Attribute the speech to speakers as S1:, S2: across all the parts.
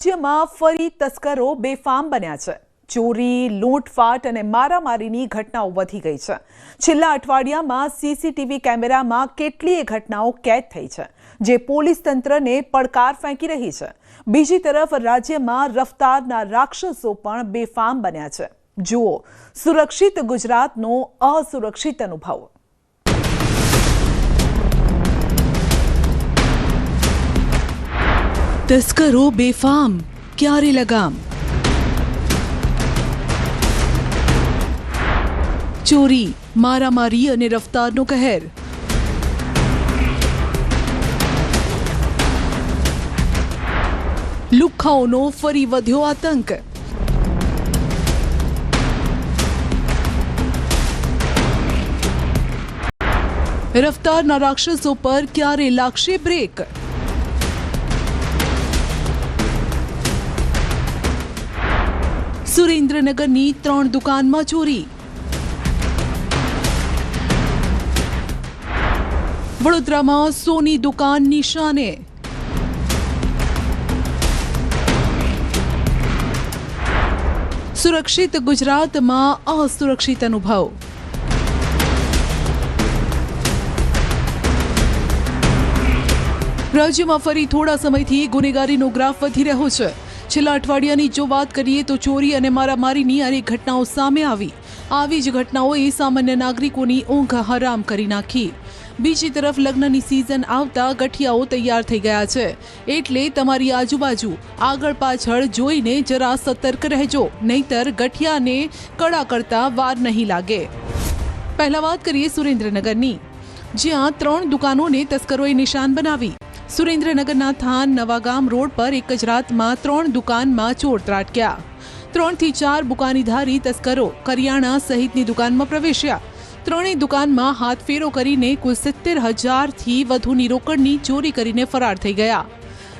S1: રાજ્યમાં ફરી તસ્કરો બેફામ બન્યા છે. ચોરી, લૂંટફાટ અને મારામારીની ઘટનાઓ વધી ગઈ છે. છેલ્લા અઠવાડિયામાં સીસીટીવી કેમેરામાં કેટલીય ઘટનાઓ કેદ થઈ છે, જે પોલીસ તંત્રને પડકાર ફેંકી રહી છે. બીજી તરફ, રાજ્યમાં રફતારના રાક્ષસો પણ બેફામ બન્યા છે. જુઓ, સુરક્ષિત ગુજરાતનો અસુરક્ષિત અનુભવ.
S2: તસ્કરો બેફામ ક્યારે લગામ ચોરી મારામારી અને રફતારનો કહેર લુખાઓનો ફરી વધ્યો આતંક રફતારના રાક્ષસો પર ક્યારે લાગશે બ્રેક સુરેન્દ્રનગરની ત્રણ દુકાનમાં ચોરી. વડોદરામાં સોની દુકાન નિશાને. સુરક્ષિત ગુજરાતમાં અસુરક્ષિત અનુભવ. રાજ્યમાં ફરી થોડા સમયથી ગુનેગારીનો ગ્રાફ વધી રહ્યો છે. છેલ્લા અઠવાડિયાની જો વાત કરીએ તો ચોરી અને મારામારીની અનેક ઘટનાઓ સામે આવી. આવી જ ઘટનાઓએ સામાન્ય નાગરિકોની ઊંઘ હરામ કરી નાખી. બીજી તરફ લગ્નની સિઝન આવતા ગઠિયાઓ તૈયાર થઈ ગયા છે. એટલે તમારી આજુબાજુ આગળ પાછળ જોઈને જરા સતર્ક રહેજો, નહીતર ગઠિયાને કડા કરતા વાર નહીં લાગે. પહેલા વાત કરીએ સુરેન્દ્રનગરની. જ્યાં ત્રણ દુકાનોને તસ્કરોએ નિશાન બનાવી. સુરેન્દ્રનગરના થાન નવાગામ રોડ પર એક જ રાતમાં ત્રણ દુકાનમાં ચોર ત્રાટક્યા. ત્રણથી ચાર બુકાનીધારી તસ્કરો કરિયાણા સહિતની દુકાનમાં પ્રવેશ્યા. ત્રણેય દુકાનમાં હાથફેરો કરીને કુલ સિત્તેર હજારથી વધુની રોકડની ચોરી કરીને ફરાર થઈ ગયા.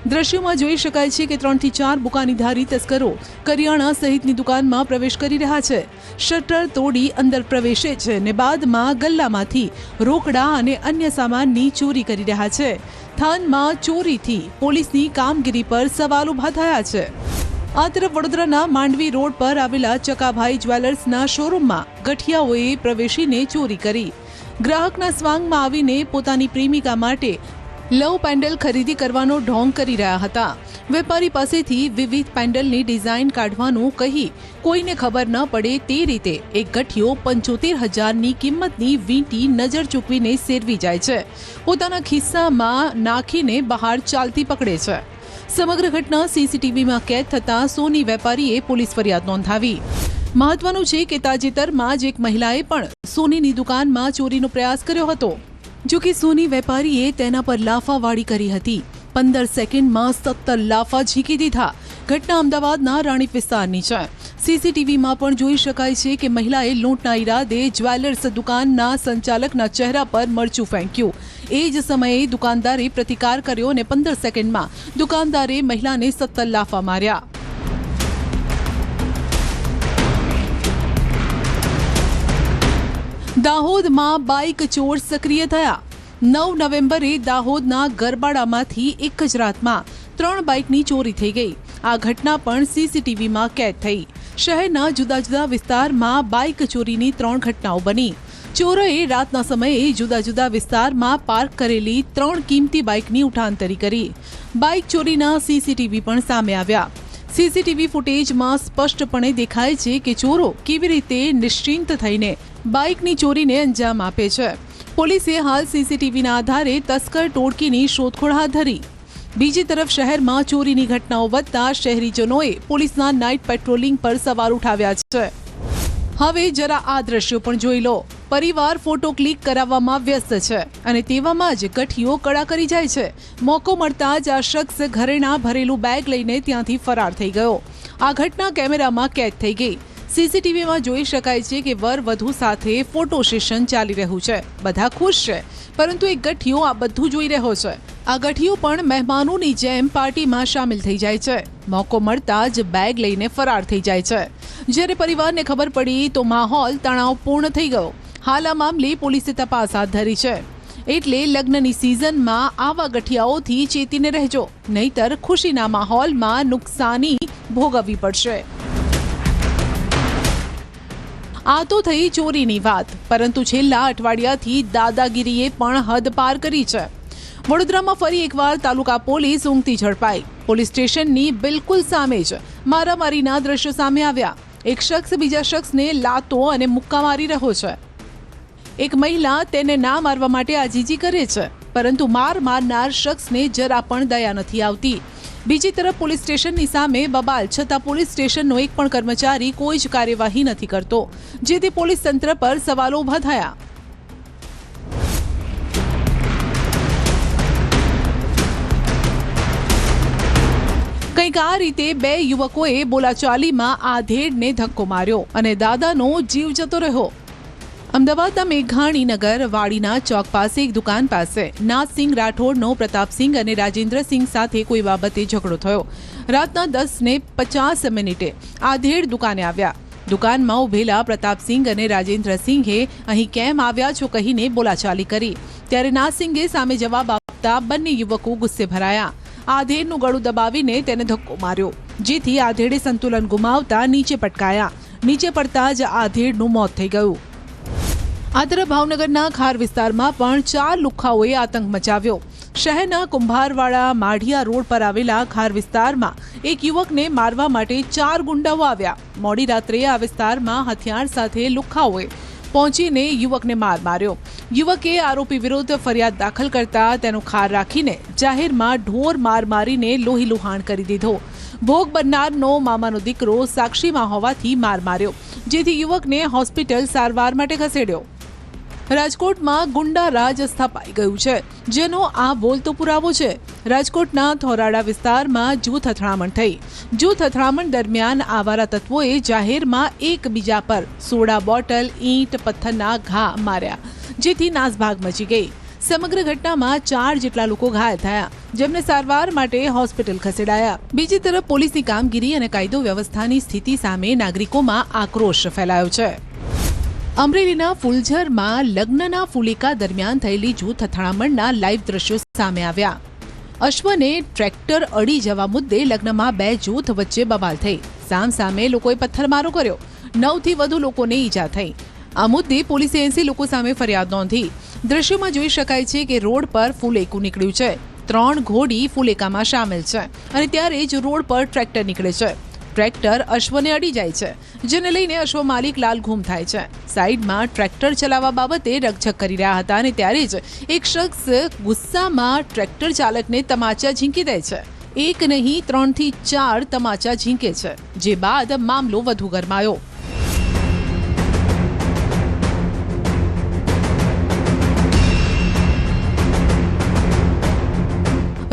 S2: દ્રશ્યોમાં જોઈ શકાય છે કે ત્રણથી ચાર બુકાનીધારી તસ્કરો કરિયાણા સહિતની દુકાનમાં પ્રવેશ કરી રહ્યા છે. શટર તોડી અંદર પ્રવેશે છે ને બાદમાં ગલ્લામાંથી રોકડા અને અન્ય સામાનની ચોરી કરી રહ્યા છે. થાનમાં ચોરીથી પોલીસની કામગીરી પર સવાલ ઊભા થયા છે. આ તરફ વડોદરાના માંડવી રોડ પર આવેલા ચકાભાઈ જ્વેલર્સના શોરૂમમાં ગઠિયાઓએ પ્રવેશીને ચોરી કરી. ગ્રાહકના સ્વાંગમાં આવીને પોતાની પ્રેમિકા માટે લવ પેન્ડલ ખરીદી કરવાનો ઢોંગ કરી રહ્યા હતા. વેપારી પાસેથી વિવિધ પેન્ડલની ડિઝાઇન કાઢવાનું કહી કોઈને ખબર ન પડે તે રીતે એક ગઠિયો પંચોતેર હજારની કિંમતની વીંટી નજર ચૂકવીને સેરવી જાય છે. પોતાના ખિસ્સામાં નાખીને બહાર ચાલતી પકડે છે. સમગ્ર ઘટના સીસીટીવીમાં કેદ થતાં સોની વેપારીએ પોલીસ ફરિયાદ નોંધાવી. મહત્વનું છે કે તાજેતરમાં જ એક મહિલાએ પણ સોનીની દુકાનમાં ચોરીનો પ્રયાસ કર્યો હતો. જો કે સોની વેપારીએ તેના પર લાફાવાળી કરી હતી. પંદર સેકન્ડમાં સત્તર લાફા ઝીકી દીધા. ઘટના અમદાવાદના રાણીપ વિસ્તારની છે. સીસીટીવીમાં પણ જોઈ શકાય છે કે મહિલાએ લૂંટના ઈરાદે જ્વેલર્સ દુકાનના સંચાલકના ચહેરા પર મરચું ફેંક્યું. એ જ સમયે દુકાનદારે પ્રતિકાર કર્યો અને પંદર સેકન્ડમાં દુકાનદારે મહિલાને સત્તર લાફા માર્યા. દાહોદમાં બાઇક ચોર સક્રિય થયા. નવ નવેમ્બરે દાહોદના ગરબાડામાંથી એક જ રાતમાં ત્રણ બાઇકની ચોરી થઈ ગઈ. આ ઘટના પણ સીસીટીવીમાં કેદ થઈ. શહેરના જુદા જુદા વિસ્તારમાં બાઇક ચોરીની ત્રણ ઘટનાઓ બની. ચોરોએ રાતના સમયે જુદા જુદા વિસ્તારમાં પાર્ક કરેલી ત્રણ કિંમતી બાઇકની ઉઠાંતરી કરી. બાઇક ચોરીના સીસીટીવી પણ સામે આવ્યા. સીસીટીવી ફૂટેજમાં સ્પષ્ટપણે દેખાય છે કે ચોરો કેવી રીતે નિશ્ચિંત થઈને બાઇકની ચોરીને અંજામ આપે છે. પોલીસે હાલ સીસીટીવીના આધારે તસ્કર ટોળકીની શોધખોળ હાથ ધરી. બીજી તરફ શહેરમાં ચોરીની ઘટનાઓ વધતા શહેરીજનોએ પોલીસના નાઇટ પેટ્રોલિંગ પર સવાલ ઉઠાવ્યા છે. હવે જરા આ દ્રશ્યો પણ જોઈ લો. પરિવાર ફોટો ક્લિક કરાવવામાં વ્યસ્ત છે અને તેવામાં જ ગઠીઓ કડા કરી જાય છે. મોકો મળતા જ આ શખ્સ ઘરેણા ભરેલું બેગ લઈને ત્યાંથી ફરાર થઈ ગયો. આ ઘટના કેમેરામાં કેદ થઈ ગઈ. સીસીટીવીમાં જોઈ શકાય છે કે વર વધુ સાથે ફોટો સેશન ચાલી રહ્યું છે. બધા ખુશ છે, પરંતુ એક ગઠિયો આ બધું જોઈ રહ્યો છે. આ ગઠિયો પણ મહેમાનોની જેમ પાર્ટીમાં સામેલ થઈ જાય છે. મોકો મળતા જ બેગ લઈને ફરાર થઈ જાય છે. જ્યારે પરિવારને ખબર પડી તો માહોલ તણાવપૂર્ણ થઈ ગયો. હાલ આ મામલે પોલીસે તપાસ હાથ ધરી છે. એટલે લગ્નની સિઝનમાં આવા ગઠિયાઓથી ચેતીને રહેજો. નહીતર ખુશીના માહોલમાં નુકસાની ભોગવવી પડશે. આ તો થઈ ચોરીની વાત, પરંતુ છેલ્લા અઠવાડિયાથી દાદાગીરીએ પણ હદ પાર કરી છે. વડોદરામાં ફરી એકવાર તાલુકા પોલીસ ઊંઘતી ઝડપાઈ. પોલીસ સ્ટેશનની બિલકુલ સામે જ મારામારીના દ્રશ્યો સામે આવ્યા. એક શખ્સ બીજા શખ્સને લાતો અને મુક્કા મારી રહ્યો છે. એક મહિલા તેને ના મારવા માટે આજીજી કરે છે, પરંતુ માર મારનાર શખ્સને જરા પણ દયા નથી આવતી. બીજી તરફ પોલીસ સ્ટેશનની સામે બબાલ, છતાં પોલીસ સ્ટેશનનો એક પણ કર્મચારી કોઈ જ કાર્યવાહી નથી કરતો, જેથી પોલીસ તંત્ર પર સવાલો ઊભા થયા કંઈક આ રીતે બે યુવકોએ બોલાચાલીમાં આ ધેડને ધક્કો માર્યો અને દાદાનો જીવ જતો રહ્યો. અમદાવાદના મેઘાણીનગર વાડીના ચોક પાસે એક દુકાન પાસે નાથસિંહ રાઠોડનો પ્રતાપસિંહ અને રાજેન્દ્રસિંહ સાથે કોઈ બાબતે ઝઘડો થયો. રાતના દસ ને પચાસ મિનિટે આધેડ દુકાને આવ્યા. દુકાનમાં ઉભેલા પ્રતાપસિંહ અને રાજેન્દ્રસિંહે અહીં કેમ આવ્યા છો કહીને બોલાચાલી કરી. ત્યારે નાથસિંહે સામે જવાબ આપતા બંને યુવકો ગુસ્સે ભરાયા. આધેડનું ગળું દબાવીને તેને ધક્કો માર્યો. જેથી આધેડે સંતુલન ગુમાવતા નીચે પટકાયા. નીચે પડતા જ આધેડનું મોત થઈ ગયું. આ ભાવનગરના ખાર વિસ્તારમાં પણ ચાર લુખ્ખાઓએ આતંક મચાવ્યો. શહેરના કુંભારવાડા માઢિયા રોડ પર આવેલા ખાર વિસ્તારમાં એક યુવકને મારવા માટે ચાર ગુંડાઓ આવ્યા. મોડી રાત્રે આ વિસ્તારમાં હથિયાર સાથે લુખ્ખાઓએ પહોંચીને યુવકને માર માર્યો. યુવકે આરોપી વિરુદ્ધ ફરિયાદ દાખલ કરતા તેનો ખાર રાખીને જાહેરમાં ઢોર માર મારીને લોહી લુહાણ કરી દીધો. ભોગ બનનારનો મામાનો દીકરો સાક્ષીમાં હોવાથી માર માર્યો, જેથી યુવકને હોસ્પિટલ સારવાર માટે ખસેડ્યો. રાજકોટમાં ગુંડા રાજ સ્થપાઈ ગયું છે, જેનો આ બોલતો પુરાવો છે. રાજકોટના થોરાડા વિસ્તારમાં જૂથ અથડામણ થઈ. જૂથ અથડામણ દરમિયાન આવારા તત્વોએ જાહેરમાં એકબીજા પર સોડા બોટલ, ઈંટ, પથ્થરના ઘા માર્યા, જેથી નાસભાગ મચી ગઈ. સમગ્ર ઘટનામાં ચાર જેટલા લોકો ઘાયલ થયા, જેમને સારવાર માટે હોસ્પિટલ ખસેડાયા. બીજી તરફ પોલીસની કામગીરી અને કાયદો વ્યવસ્થાની સ્થિતિ સામે નાગરિકોમાં આક્રોશ ફેલાયો છે. અમરેલીના ફુલઝરમાં લગ્નના ફુલિકા દરમિયાન થયેલી જૂથ અથડામણના લાઈવ દ્રશ્યો સામે આવ્યા. અશ્વને ટ્રેક્ટર અડી જવા મુદ્દે લગ્નમાં બે જૂથ વચ્ચે બબાલ થઈ. સામસામે લોકોએ પથ્થરમારો કર્યો. નવથી વધુ લોકોને ઈજા થઈ. આ મુદ્દે પોલીસે એસી લોકો સામે ફરિયાદ નોંધી. દ્રશ્યોમાં જોઈ શકાય છે કે રોડ પર ફૂલેકું નીકળ્યું છે. ત્રણ ઘોડી ફૂલેકામાં સામેલ છે અને ત્યારે જ રોડ પર ટ્રેક્ટર નીકળે છે. ટ્રેક્ટર અશ્વને અડી જાય છે, જેને લઈને અશ્વ માલિક લાલ ઘૂમ થાય છે. સાઈડમાં ટ્રેક્ટર ચલાવવા બાબતે રકઝક કરી રહ્યા હતા અને ત્યારે જ એક શખ્સ ગુસ્સામાં ટ્રેક્ટર ચાલકને તમાચા ઝીંકી દે છે. એક નહીં, ત્રણથી ચાર તમાચા ઝીંકે છે, જે બાદ મામલો વધુ ગરમાયો.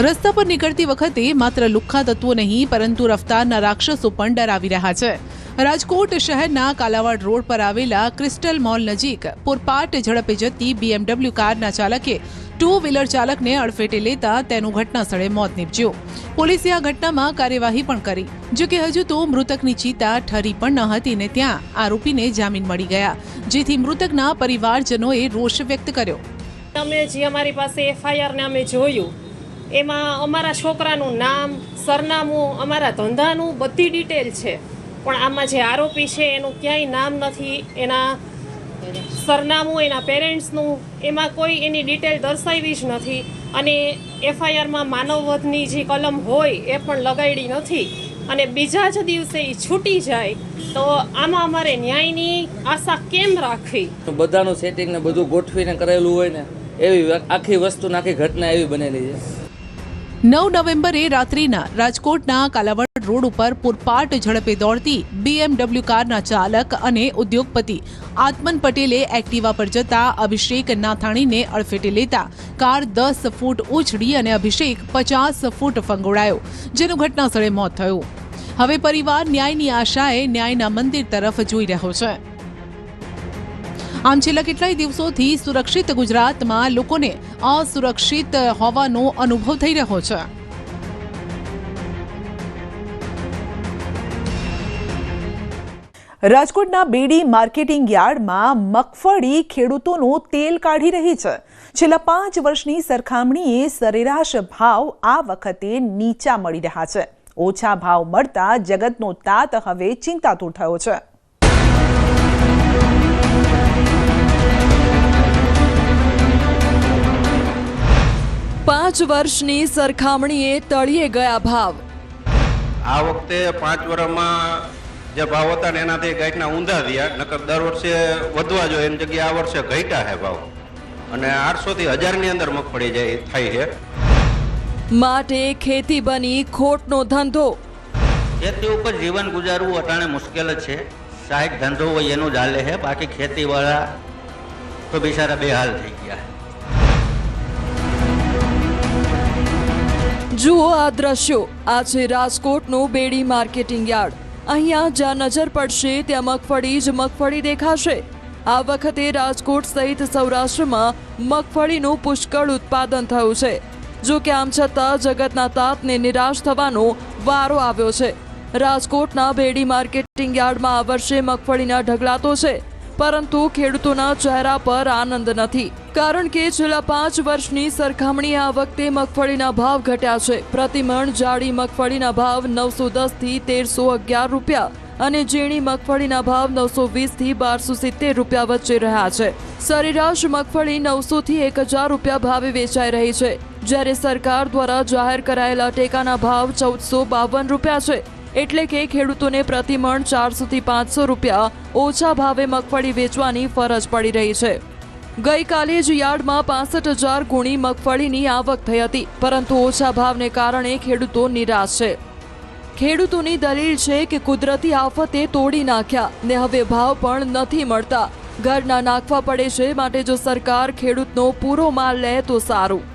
S2: રસ્તા પર નીકળતી વખતે માત્ર લુખ્ખા તત્વો નહીં, પરંતુ રફતારના રાક્ષસો પણ ડરાવી રહ્યા છે. રાજકોટ શહેરના કાલાવાડ રોડ પર આવેલા ક્રિસ્ટલ મોલ નજીક પોરપાટ ઝડપે જતી બીએમડબલ્યુ કારના ચાલકે ટુ વ્હીલર ચાલકને અડફેટે લેતા તેનું ઘટના સ્થળે મોત નીપજ્યું. પોલીસે આ ઘટનામાં કાર્યવાહી પણ કરી. જો કે હજુ તો મૃતકની ચિતા ઠરી પણ ન હતી ને ત્યાં આરોપીને જામીન મળી ગયા, જેથી મૃતકના પરિવારજનોએ રોષ વ્યક્ત કર્યો.
S3: અમે જે અમારી પાસે એફઆઈઆરને અમે જોયું એમાં અમારા છોકરાનું નામ, સરનામું, અમારા ધંધાનું બધી ડિટેલ છે. પણ આમાં જે આરોપી છે, એનું ક્યાંય નામ નથી. એના સરનામું, એના પેરેન્ટ્સનું એમાં કોઈ એની ડિટેલ દર્શાવી જ નથી. અને એફઆઈઆરમાં માનવવધની જે કલમ હોય, એ પણ લગાડી નથી. અને બીજા જ દિવસે એ છૂટી જાય, તો આમાં અમારે ન્યાયની આશા કેમ રાખવી?
S4: બધાનું સેટિંગ ને બધું ગોઠવીને કરેલું હોય ને, એવી આખી વસ્તુ આખી ઘટના એવી બનેલી છે.
S2: નવ નવેમ્બરે રાત્રિના રાજકોટના કાલાવડ રોડ ઉપર પૂરપાટ ઝડપે દોડતી બીએમડબલ્યુ કારના ચાલક અને ઉદ્યોગપતિ આત્મન પટેલે એક્ટિવા પર જતા અભિષેક નાથાણીને અડફેટે લેતા કાર દસ ફૂટ ઉછળી અને અભિષેક પચાસ ફૂટ ફંગોળાયો, જેનું ઘટના સ્થળે મોત થયું. હવે પરિવાર ન્યાયની આશાએ ન્યાયના મંદિર તરફ જોઈ રહ્યો છે. આમ છેલ્લા કેટલાય દિવસોથી સુરક્ષિત ગુજરાતમાં લોકોને અસુરક્ષિત હોવાનો અનુભવ થઈ રહ્યો છે.
S1: રાજકોટના બેડી માર્કેટિંગ યાર્ડમાં મગફળી ખેડૂતોનું તેલ કાઢી રહી છે. છેલ્લા પાંચ વર્ષની સરખામણીએ સરેરાશ ભાવ આ વખતે નીચા મળી રહ્યા છે. ઓછા ભાવ મળતા જગતનો તાત હવે ચિંતાતુર થયો છે.
S5: પાંચ વર્ષની સરખામણીએ તળિયે ગયા ભાવ.
S6: આ વખતે પાંચ વર્ષમાં જે ભાવ હતા ને એનાથી ગાંઠના ઊંધા થયા નકર દર વર્ષે વધવા જોઈએ એની જગ્યાએ આ વર્ષે ઘટ્યા છે ભાવ. અને આઠસો થી હજારની અંદર મગફળી જાય થાય છે.
S5: માટે ખેતી બની ખોટનો ધંધો.
S7: ખેતી ઉપર જીવન ગુજારવું અટાણે મુશ્કેલ જ છે. સાહેબ ધંધો હોય એનું જ હાલે છે. બાકી ખેતીવાળા તો બિચારા બેહાલ થઈ ગયા.
S5: જુઓ આ દ્રશ્યો. આ છે રાજકોટનું બેડી માર્કેટિંગ યાર્ડ. અહીંયા જ્યાં નજર પડશે ત્યાં મગફળી જ મગફળી દેખાશે. આ વખતે રાજકોટ સહિત સૌરાષ્ટ્રમાં મગફળીનું પુષ્કળ ઉત્પાદન થયું છે. જો કે આમ છતાં જગતના તાતને નિરાશ થવાનો વારો આવ્યો છે. રાજકોટના બેડી માર્કેટિંગ યાર્ડમાં આ વર્ષે મગફળીના ઢગલાતો છે. પરંતુ ખેડૂતોના ચહેરા પર આનંદ નથી. કારણ કે છેલ્લા પાંચ વર્ષની સરખામણી આ વખતે મગફળીના ભાવ ઘટ્યા છે. પ્રતિમણ જાડી મગફળીના ભાવ નવસો દસથી તેરસો અગિયાર રૂપિયા અને ઝીણી મગફળીના ભાવ નવસો વીસથી બારસો સિત્તેર રૂપિયા વચ્ચે રહ્યા છે. સરેરાશ મગફળી નવસો થી એક હજાર રૂપિયા ભાવે વેચાઈ રહી છે. જ્યારે સરકાર દ્વારા જાહેર કરાયેલા ટેકાના ભાવ ચૌદસો બાવન રૂપિયા છે. એટલે કે ખેડૂતોને પ્રતિમણ ચારસોથી પાંચસો રૂપિયા ઓછા ભાવે મગફળી વેચવાની ફરજ પડી રહી છે. ગઈકાલે જ યાર્ડમાં પાસઠ હજાર ગુણી મગફળીની આવક થઈ હતી, પરંતુ ઓછા ભાવને કારણે ખેડૂતો નિરાશ છે. ખેડૂતોની દલીલ છે કે કુદરતી આફતે તોડી નાખ્યા ને હવે ભાવ પણ નથી મળતા. ઘરના નાખવા પડે છે, માટે જો સરકાર ખેડૂતનો પૂરો માલ લે તો સારું.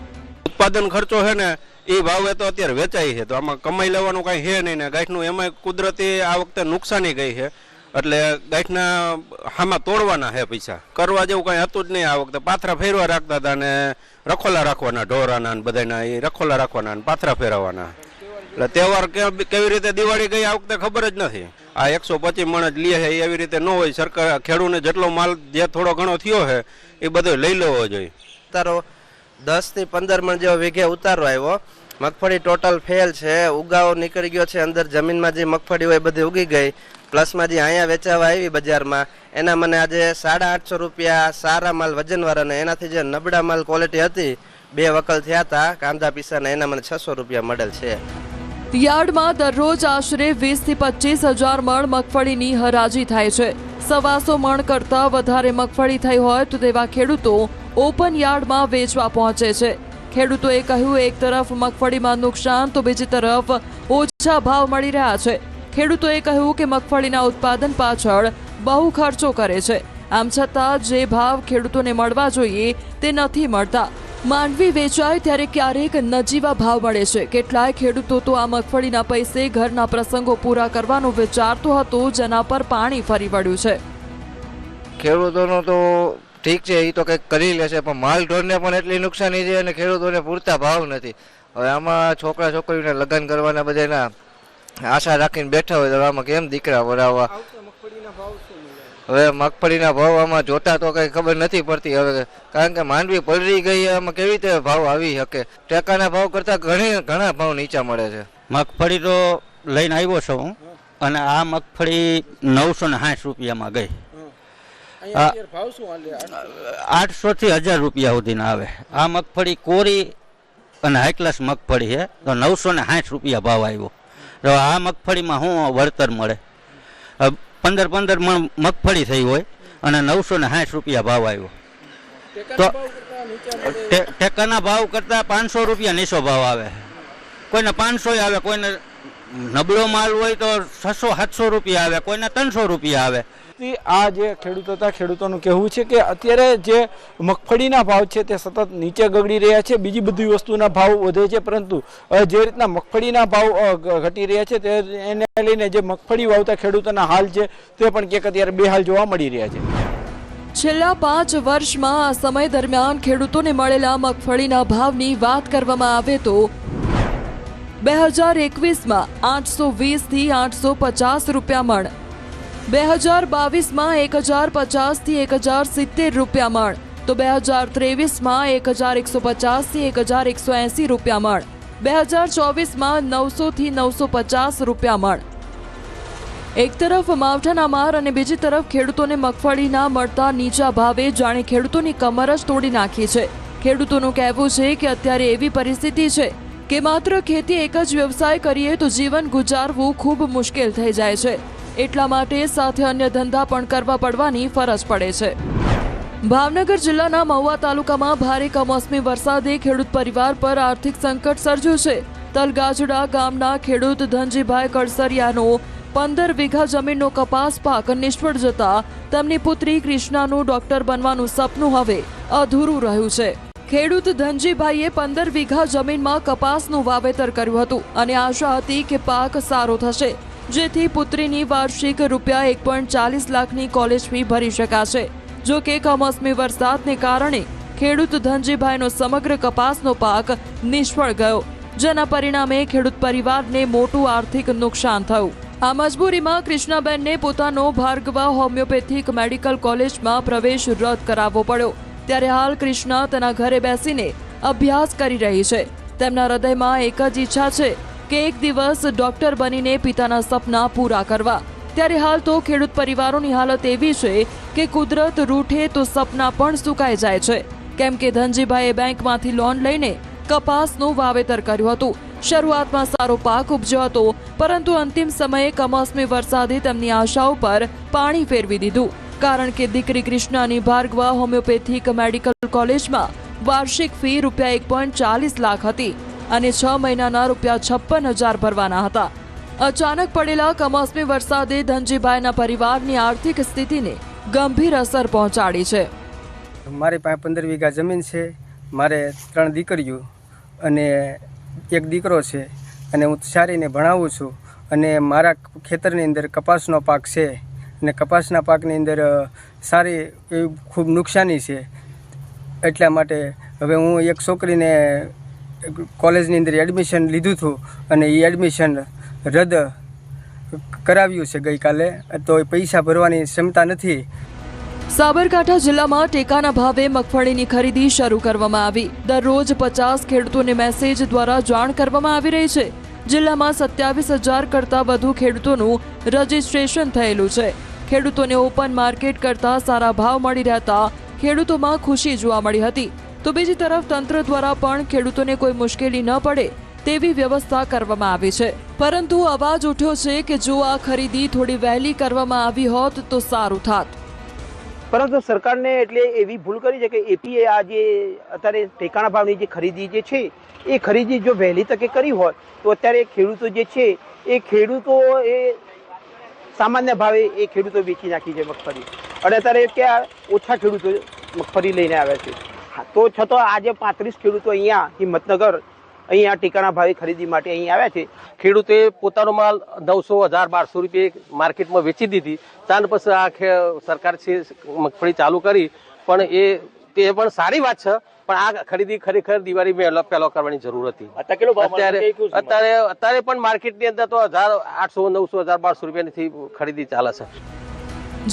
S6: ઉત્પાદન ખર્ચો છે ને એ ભાવે તો અત્યારે વેચાય છે. તો આમાં કમાઈ લેવાનું કાંઈ છે નહીં ને ગાંઠનું એમાં કુદરતી આ વખતે નુકસાની ગઈ છે. એટલે ગાંઠના હામાં તોડવાના છે પૈસા. કરવા જેવું કાંઈ હતું જ નહીં આ વખતે. પાથરા ફેરવા રાખતા હતા ને રખોલા રાખવાના, ઢોરાના ને બધાના એ રખોલા રાખવાના ને પાથરા ફેરવવાના. એટલે તહેવાર કેવી રીતે દિવાળી ગઈ આ વખતે ખબર જ નથી. આ એકસો પચીસ મણ જ લે છે એવી રીતે ન હોય. સરકાર ખેડૂતને જેટલો માલ જે થોડો ઘણો થયો છે એ બધો લઈ લેવો જોઈએ.
S8: ઉતારો દસથી પંદર મણ જેવો વીઘે ઉતારો આવ્યો. મગફળી ટોટલ ફેલ છે. ઉગાવો નીકળી ગયો છે. અંદર જમીનમાં જે મગફળી હોય બધી ઉગી ગઈ. પ્લસમાં જે અહીંયા વેચાવા આવી બજારમાં, એના મને આજે સાડા આઠસો રૂપિયા સારા માલ વજનવાળાને એનાથી જે નબળા માલ ક્વોલિટી હતી, બે વકલ થયા હતા કાંદા પીસાના એના મને છસો રૂપિયા મળેલ છે.
S5: યાર્ડમાં દરરોજ આશરે વીસથી પચીસ હજાર મણ મગફળીની હરાજી થાય છે. સવાસો મણ કરતાં વધારે મગફળી થઈ હોય તો તેવા ખેડૂતો ઓપન યાર્ડમાં વેચવા પહોંચે છે. ખેડૂતોએ કહ્યું, એક તરફ મગફળીમાં નુકસાન તો બીજી તરફ ઓછા ભાવ મળી રહ્યા છે. ખેડૂતોએ કહ્યું કે મગફળીના ઉત્પાદન પાછળ બહુ ખર્ચો કરે છે. આમ છતાં જે ભાવ ખેડૂતોને મળવા જોઈએ તે નથી મળતા. માંડવી વેચાય ત્યારે ક્યારેક નજીવા ભાવ મળે છે. કેટલાય ખેડૂતો તો આ મગફળીના પૈસે ઘરના પ્રસંગો પૂરા કરવાનું વિચારતો હતો, જેના પર પાણી ફરી વળ્યું છે.
S8: ખેડૂતોનો તો ઠીક છે, એ તો કંઈક કરી લેશે, પણ માલ ઢોરને પણ એટલી નુકસાની છે અને ખેડૂતોને પૂરતા ભાવ નથી. હવે આમાં છોકરા છોકરીઓને લગ્ન કરવાના બધાના આશા રાખીને બેઠા હોય તો આમાં કેમ દીકરા વરાવવા? હવે મગફળીના ભાવ આમાં જોતા તો કઈ ખબર નથી પડતી. હવે કારણ કે માંડવી પલળી ગઈ, આમાં કેવી રીતે ભાવ આવી શકે? ટેકાના ભાવ કરતા ઘણી, ઘણા ભાવ નીચા મળે છે.
S7: મગફળી તો લઈને આવ્યો છું અને આ મગફળી નવસો ને સાઠ રૂપિયામાં ગઈ. આઠસો થી હજાર રૂપિયા સુધીના આવે. આ મગફળી કોરી અને હાઈ ક્લાસ મગફળી છે. તો નવસો ને સાઠ રૂપિયા ભાવ આવ્યો. તો આ મગફળીમાં શું વળતર મળે? પંદર પંદર મણ મગફળી થઈ હોય અને નવસો ને સાઠ રૂપિયા ભાવ આવ્યો. તો ટેકાના ભાવ કરતા પાંચસો રૂપિયા નીચો ભાવ આવે. કોઈને પાંચસો આવે કોઈને નબળો માલ હોય તો છસો સાતસો રૂપિયા આવે કોઈને ત્રણસો રૂપિયા આવે.
S9: આ જે ખેડૂતો હતા ખેડૂતોનું કહેવું છે કે અત્યારે જે મગફળીના ભાવ છે તે સતત નીચે ગગડી રહ્યા છે બીજી બધી વસ્તુના ભાવ વધે છે પરંતુ જે રીતના મગફળીના ભાવ ઘટી રહ્યા છે તે એને લઈને જે મગફળી વાવતા ખેડૂતોના હાલ છે તે પણ ક્યાંક અત્યારે બે હાલ જોવા મળી રહ્યા છે.
S5: છેલ્લા પાંચ વર્ષમાં આ સમય દરમિયાન ખેડૂતોને મળેલા મગફળીના ભાવની વાત કરવામાં આવે તો બે હજાર એકવીસમાં આઠસો વીસથી આઠસો પચાસ રૂપિયા મણ. બે હજાર બાવીસમાં એક હજાર પચાસથી એક હજાર સિત્તેર રૂપિયા મણ. તો બે હજાર ત્રેવીસમાં એક હજાર એકસો પચાસથી એક હજાર એકસો એંસી રૂપિયા મણ. બે હજાર ચોવીસમાં નવસોથી નવસો પચાસ રૂપિયા મણ. એક તરફ માવઠાના માર અને બીજી તરફ ખેડૂતોને મગફળીના મળતા નીચા ભાવે જાણે ખેડૂતોની કમર જ તોડી નાખી છે. ખેડૂતોનું કહેવું છે કે અત્યારે એવી પરિસ્થિતિ છે કે માત્ર ખેતી એક જ વ્યવસાય કરીએ તો જીવન ગુજારવું ખૂબ મુશ્કેલ થઈ જાય છે. એટલા માટે સાથે અન્ય ધંધા પણ કરવા પડવાની ફરજ પડે છે. ભાવનગર જિલ્લાના મહુવા તાલુકામાં ભારે કમોસમી વરસાદે ખેડૂત પરિવાર પર આર્થિક સંકટ સર્જ્યું છે. તલગાજડા ગામના ખેડૂત ધનજીભાઈ કડસરિયાનો પંદર વીઘા જમીનનો કપાસ પાક નિષ્ફળ જતા તેમની પુત્રી ક્રિષ્નાનું ડોક્ટર બનવાનું સપનું હવે અધૂરું રહ્યું છે. ખેડૂત ધનજીભાઈએ પંદર વીઘા જમીનમાં કપાસનું વાવેતર કર્યું હતું અને આશા હતી કે પાક સારો થશે, જેથી પુત્રીની વાર્ષિક રૂપિયા એક પોઈન્ટ ચાલીસ લાખની કોલેજ ફી ભરી શકાશે. જો કે કમોસમી વરસાદને કારણે ખેડૂત ધનજીભાઈનો સમગ્ર કપાસનો પાક નિષ્ફળ ગયો, જેના પરિણામે ખેડૂત પરિવારને મોટું આર્થિક નુકસાન થયું. આ મજબૂરીમાં કૃષ્ણાબેનને પોતાનો ભાર્ગવા હોમિયોપેથિક મેડિકલ કોલેજમાં પ્રવેશ રદ કરાવવો પડ્યો. ત્યારે હાલ કૃષ્ણા તેના ઘરે બેસીને અભ્યાસ કરી રહી છે. તેમના હૃદયમાં એક જ ઈચ્છા છે કે એક દિવસ ડોક્ટર બનીને પિતાના સપના પૂરા કરવા. ત્યારે હાલ તો ખેડૂત પરિવારોની હાલત એવી છે કે કુદરત રૂઠે તો સપના પણ સુકાઈ જાય છે. કેમ કે ધનજીભાઈએ બેંકમાંથી લોન લઈને કપાસનું વાવેતર કર્યું હતું. શરૂઆતમાં સારો પાક ઉપજ્યો હતો, પરંતુ અંતિમ સમયે કમોસમી વરસાદે તેમની આશાઓ પર પાણી ફેરવી દીધું. કારણ કે દીકરી કૃષ્ણાની ભાર્ગવા હોમિયોપેથિક મેડિકલ કોલેજમાં વાર્ષિક ફી રૂપિયા એક પોઈન્ટ ચાલીસ લાખ હતી અને છ મહિનાના રૂપિયા છપ્પન હજાર ભરવાના હતા. અચાનક પડેલા કમોસમી વરસાદે ધનજીભાઈના પરિવારની આર્થિક સ્થિતિને ગંભીર અસર પહોંચાડી છે.
S10: મારી પાસે પંદર વીઘા જમીન છે, મારે ત્રણ દીકરીઓ અને એક દીકરો છે અને હું સારીને ભણાવું છું અને મારા ખેતરની અંદર કપાસનો પાક છે. અને કપાસના પાકની અંદર સારી એવી ખૂબ નુકસાની છે. એટલા માટે હવે હું એક છોકરીને કોલેજની અંદર એડમિશન લીધું હતું અને એ એડમિશન રદ કરાવ્યું છે ગઈકાલે, તો એ પૈસા ભરવાની ક્ષમતા નથી.
S5: સાબરકાંઠા જિલ્લામાં ટેકાના ભાવે મગફળીની ખરીદી શરૂ કરવામાં આવી. દરરોજ પચાસ ખેડૂતોને મેસેજ દ્વારા જાણ કરવામાં આવી રહી છે. જિલ્લામાં સત્યાવીસ હજાર કરતાં વધુ ખેડૂતોનું રજીસ્ટ્રેશન થયેલું છે. ખેડૂતોને ઓપન માર્કેટ કરતાં સારા ભાવ મળી રહેતા ખેડૂતોમાં ખુશી જોવા મળી હતી. તો બીજી તરફ તંત્ર દ્વારા પણ ખેડૂતોને કોઈ મુશ્કેલી ન પડે તેવી વ્યવસ્થા કરવામાં આવી છે. પરંતુ અવાજ ઉઠ્યો છે કે જો આ ખરીદી થોડી વહેલી કરવામાં આવી હોત તો સારું થાત.
S11: પરંતુ સરકારને એટલે એવી ભૂલ કરી છે કે એપીએ આ જે અત્યારે ટેકાણા ભાવની જે ખરીદી જે છે, એ ખરીદી જો વહેલી તકે કરી હોય તો અત્યારે ખેડૂતો જે છે, એ ખેડૂતો એ સામાન્ય ભાવે એ ખેડૂતો વેચી નાખી છે મગફળી. અને અત્યારે ત્યાં ઓછા ખેડૂતો મગફળી લઈને આવ્યા છે. તો છતાં આજે પાંત્રીસ ખેડૂતો અહીંયા હિંમતનગર અહીંયા ટેકાના ભાવે ખરીદી માટે અહીં આવ્યા છે.
S12: ખેડૂતે પોતાનો માલ નવસો હજાર બારસો રૂપિયે માર્કેટમાં વેચી દીધી. ત્યાર પછી આ સરકાર છે, મગફળી ચાલુ કરી. પણ એ તે પણ સારી વાત છે પણ આ ખરીદી ખરેખર દિવાળી પહેલો પહેલો કરવાની જરૂર હતી.
S11: અત્યારે કેટલો ભાવ મળે?
S12: અત્યારે અત્યારે અત્યારે પણ માર્કેટની અંદર તો હજાર આઠસો નવસો હજાર બારસો રૂપિયાની ખરીદી ચાલે છે.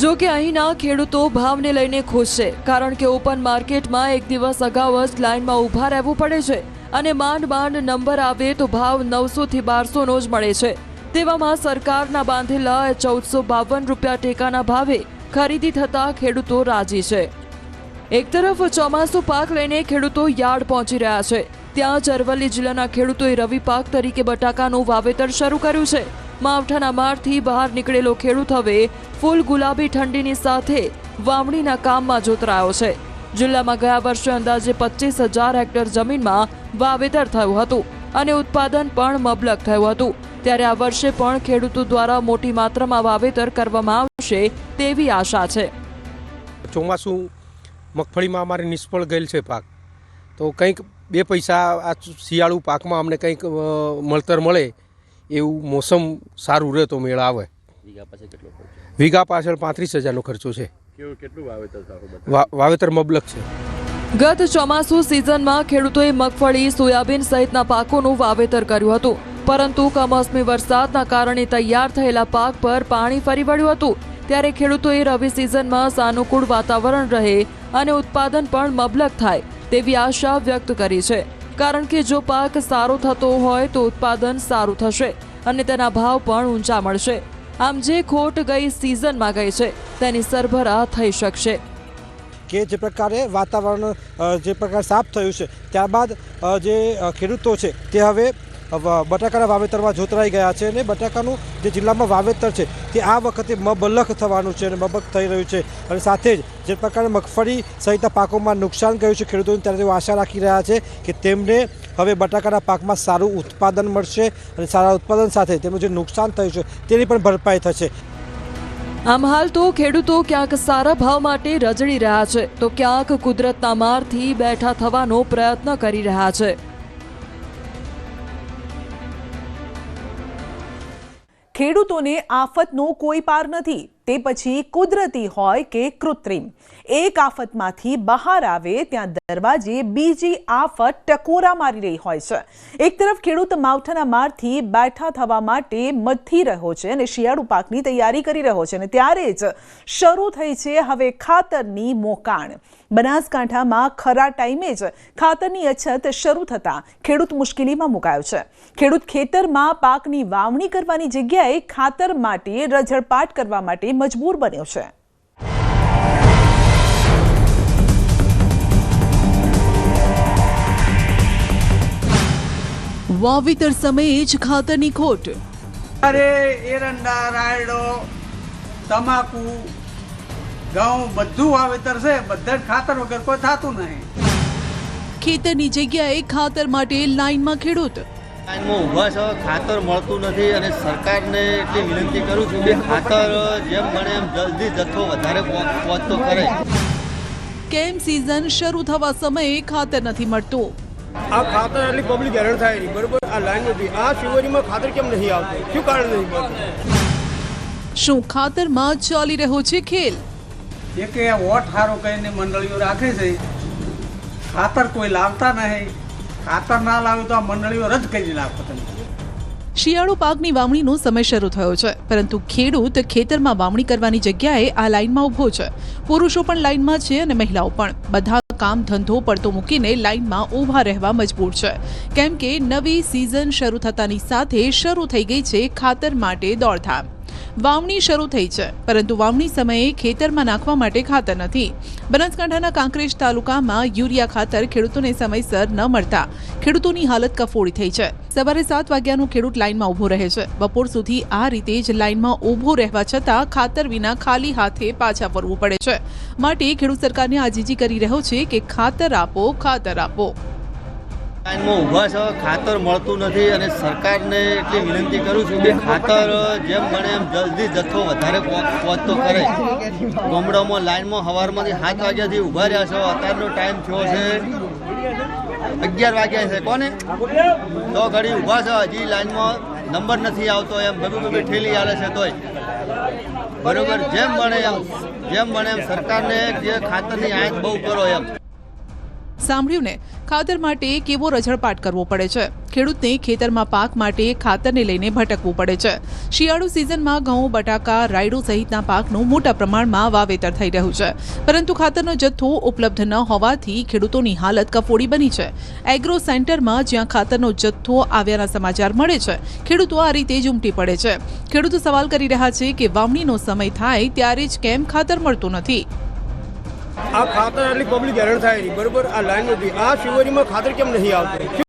S5: જો કે અહીંના ખેડૂતો ભાવને લઈને ખુશ છે કારણ કે ઓપન માર્કેટમાં એક દિવસ અગાઉ જ લાઇનમાં ઊભા રહેવું પડે છે અને માંડ માંડ નંબર આવે તો ભાવ નવસો થી બારસોનો જ મળે છે. તેવામાં સરકારના બાંધેલા ચૌદસો બાવન રૂપિયા ટેકાના ભાવે ખરીદી થતા ખેડૂતો રાજી છે. એક તરફ ચોમાસું પાક લઈને ખેડૂતો યાર્ડ પહોંચી રહ્યા છે. ત્યાં જ અરવલ્લી જિલ્લાના ખેડૂતોએ રવિ પાક તરીકે બટાકાનું વાવેતર શરૂ કર્યું છે. માવઠાના મારથી બહાર નીકળેલો ખેડૂત હવે ફૂલ ગુલાબી ઠંડીની સાથે વાવણીના કામમાં જોતરાયો છે. જિલ્લામાં ગયા વર્ષે અંદાજે પચીસ હજાર હેક્ટર જમીનમાં વાવેતર થયું હતું અને ઉત્પાદન પણ મબલક થયું હતું. ત્યારે આ વર્ષે પણ ખેડૂતો દ્વારા મોટી માત્રામાં વાવેતર કરવામાં આવશે તેવી આશા છે.
S13: ચોમાસું મગફળીમાં અમારે નિષ્ફળ ગયેલ છે પાક. તો કંઈક બે પૈસા આ શિયાળુ પાકમાં અમને કંઈક મળતર મળે એવું મોસમ સારું રહે તો મેળ આવે. વીઘા પાછળ પાંત્રીસ હજારનો ખર્ચો છે. વા- વાવેતર મબલક છે.
S5: ગત ચોમાસુ સિઝનમાં ખેડૂતોએ મગફળી સોયાબીન સહિતના પાકોનું વાવેતર કર્યું હતું. પરંતુ કમોસમી વરસાદના કારણે તૈયાર થયેલા પાક પર પાણી ફરી વળ્યું હતું. ત્યારે ખેડૂતોએ રવિ સિઝનમાં સાનુકૂળ વાતાવરણ રહે અને ઉત્પાદન પણ મબલક થાય તેવી આશા વ્યક્ત કરી છે. કારણ કે જો પાક સારો થતો હોય તો ઉત્પાદન સારું થશે અને તેના ભાવ પણ ઊંચા મળશે. આમ જે ખોટ ગઈ સિઝનમાં ગઈ છે, તેની સરભરા થઈ શકશે.
S14: કે જે પ્રકારે વાતાવરણ જે પ્રકાર સાફ થયું છે, ત્યારબાદ જે ખેડૂતો છે, તે હવે બટાકાના વાવેતરમાં જોતરાઈ ગયા છે અને બટાકાનું જે જિલ્લામાં વાવેતર છે, તે આ વખતે મબલખ થવાનું છે અને મબલખ થઈ રહ્યું છે. અને સાથે જ જે પ્રકારે મગફળી સહિતના પાકોમાં નુકસાન ગયું છે. ખેડૂતોને ત્યારે તેઓ આશા રાખી રહ્યા છે કે તેમને હવે બટાકાના પાકમાં સારું ઉત્પાદન મળશે અને સારા ઉત્પાદન સાથે તેમનું જે નુકસાન થયું છે તેની પણ ભરપાઈ થશે.
S5: આમ હાલ તો ખેડૂતો ક્યાંક સારા ભાવ માટે રજડી રહ્યા છે. તો ક્યાંક કુદરતના મારથી બેઠા થવાનો પ્રયત્ન કરી રહ્યા છે.
S1: ખેડૂતોને આફતનો કોઈ પાર નથી. તે પછી કુદરતી હોય કે કૃત્રિમ. એક આફતમાંથી બહાર આવે ત્યાં દરવાજે બીજી આફત ટકોરા મારી રહી હોય છે. એક તરફ ખેડૂત માવઠાના મારથી બેઠા થવા માટે મથી રહ્યો છે અને શિયાળુ પાકની તૈયારી કરી રહ્યો છે અને ત્યારે જ શરૂ થઈ છે હવે ખાતરની મોકાણ. બનાસકાંઠામાં ખરા ટાઈમે જ ખાતરની અછત શરૂ થતાં ખેડૂત મુશ્કેલીમાં મુકાયો છે. ખેડૂત ખેતરમાં પાકની વાવણી કરવાની જગ્યાએ ખાતર માટે રઝળપાટ કરવા માટે મજબૂર બન્યો છે.
S2: વાવેતર સમયે જ ખાતરની ખોટ.
S15: અરે એરંડા રાયડો તમાકુ ઘઉં બધું વાવેતર છે. બધા જ ખાતર વગર કોઈ થતું નહીં.
S2: ખેતરની જગ્યાએ ખાતર માટે લાઈનમાં ખેડૂત.
S16: લાઈનમાં ઊભા છો ખાતર મળતું નથી અને સરકારને એટલી વિનંતી કરું છું કે ખાતર જેમ મળે એમ જલ્દી જથ્થો વધારે પહોંચ- પહોંચતો કરે.
S2: કેમ સિઝન શરૂ થવા સમયે ખાતર નથી મળતું?
S17: આ ખાતર એટલી પબ્લિક હેરાન થાય બરોબર? આ લાઈન નથી. આ શિવરીમાં ખાતર કેમ નહીં આવતું? શું કારણ નહીં મળતું
S2: શું ખાતરમાં ચાલી રહ્યો છે ખેલ?
S15: એક એ વોટ હારો કહીને મંડળીઓ રાખે છે ખાતર કોઈ લાવતા નહીં. ખાતર ના લાવે તો આ મંડળીઓ રદ કરી નાખો તમે
S2: શિયાળુ પાકની વાવણીનો સમય શરૂ થયો છે પરંતુ ખેડૂત ખેતરમાં વાવણી કરવાની જગ્યાએ આ લાઈનમાં ઊભો છે. પુરુષો પણ લાઈનમાં છે અને મહિલાઓ પણ. બધા કામ ધંધો પડતો મૂકીને લાઇનમાં ઊભા રહેવા મજબૂર છે. કેમ કે નવી સિઝન શરૂ થતાની સાથે શરૂ થઈ ગઈ છે ખાતર માટે દોડધામ. વાવણી શરૂ થઈ છે, પરંતુ વાવણી સમયે ખેતરમાં નાખવા માટે ખાતર નથી. બનાસકાંઠાના કાંકરેજ તાલુકામાં યુરિયા ખાતર ખેડૂતોને સમયસર ન મળતા ખેડૂતોની હાલત કફોડી થઈ છે. સવારે સાત વાગ્યાનું ખેડૂત લાઇનમાં ઊભો રહે છે. બપોર સુધી આ રીતે જ લાઇનમાં ઊભો રહેવા છતાં ખાતર વિના ખાલી હાથે પાછા ફરવું પડે છે. માટે ખેડૂત સરકારને આજીજી કરી રહ્યો છે કે ખાતર આપો ખાતર આપો.
S16: લાઈનમાં ઊભા છો, ખાતર મળતું નથી અને સરકારને એટલી વિનંતી કરું છું કે ખાતર જેમ બને એમ જલ્દી જથ્થો વધારે પહોંચતો કરે. ગામડામાં લાઈનમાં સવારમાંથી સાત વાગ્યાથી ઊભા રહ્યા છો. અત્યારનો ટાઈમ થયો છે અગિયાર વાગ્યા છે. કોને? તો ઘડી ઊભા છો. હજી લાઈનમાં નંબર નથી આવતો એમ બધું ઠેલી આવે છે તોય. બરોબર? જેમ બને એમ, જેમ બને એમ સરકારને જે ખાતરની આંચ બહુ કરો એમ.
S2: સાંભળ્યું ને, ખાતર માટે કેવો રઝળપાટ કરવો પડે છે? ખેડૂતને ખેતરમાં પાક માટે ખાતરને લઈને ભટકવું પડે છે. શિયાળુ સિઝનમાં ઘઉં, બટાકા, રાયડું સહિતના પાકનું મોટા પ્રમાણમાં વાવેતર થઈ રહ્યું છે. પરંતુ ખાતરનો જથ્થો ઉપલબ્ધ ન હોવાથી ખેડૂતોની હાલત કફોડી બની છે. એગ્રો સેન્ટરમાં જ્યાં ખાતરનો જથ્થો આવ્યાના સમાચાર મળે છે, ખેડૂતો આ રીતે જ ઉમટી પડે છે. ખેડૂતો સવાલ કરી રહ્યા છે કે વાવણીનો સમય થાય ત્યારે જ કેમ ખાતર મળતું નથી?
S17: આ ખાતર આટલી પબ્લિક હેરાન થાય બરોબર? આ લાઈન નથી. આ શિવરીમાં ખાતર કેમ નહીં આવતું?